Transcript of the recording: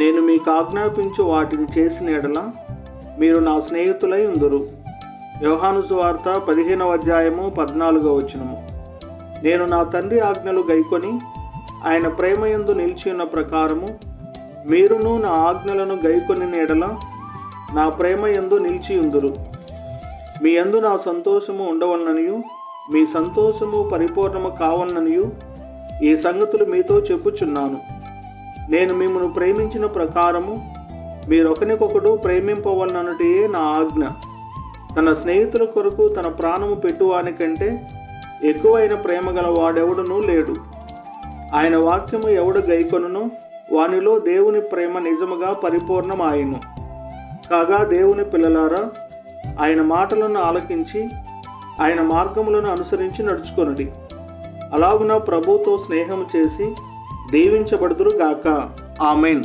నేను మీకు ఆజ్ఞాపించు వాటిని చేసిన ఎడల మీరు నా స్నేహితులై ఉందరు. యోహాను సువార్త పదిహేనవ అధ్యాయము పద్నాలుగో వచనము. నేను నా తండ్రి ఆజ్ఞలు గైకొని ఆయన ప్రేమయందు నిలిచి ఉన్న ప్రకారము మీరును నా ఆజ్ఞలను గైకొని ఎడల నా ప్రేమ ఎందు నిలిచి ఉందురు మీ ఎందు నా సంతోషము ఉండవలననియు మీ సంతోషము పరిపూర్ణము కావాలననియు ఈ సంగతులు మీతో చెప్పుచున్నాను. నేను మిమ్మల్ని ప్రేమించిన ప్రకారము మీరొకనికొకడు ప్రేమింపవలనటియే నా ఆజ్ఞ. తన స్నేహితుల కొరకు తన ప్రాణము పెట్టువానికంటే ఎక్కువైన ప్రేమ గల వాడెవడునూ లేడు. ఆయన వాక్యము ఎవడు గైకొనును వానిలో దేవుని ప్రేమ నిజముగా పరిపూర్ణమాయను. కాగా దేవుని పిల్లలారా ఆయన మాటలను ఆలకించి ఆయన మార్గములను అనుసరించి నడుచుకొనుడి. అలాగున ప్రభుతో స్నేహం చేసి దీవించబడుదురు గాక ఆమెన్.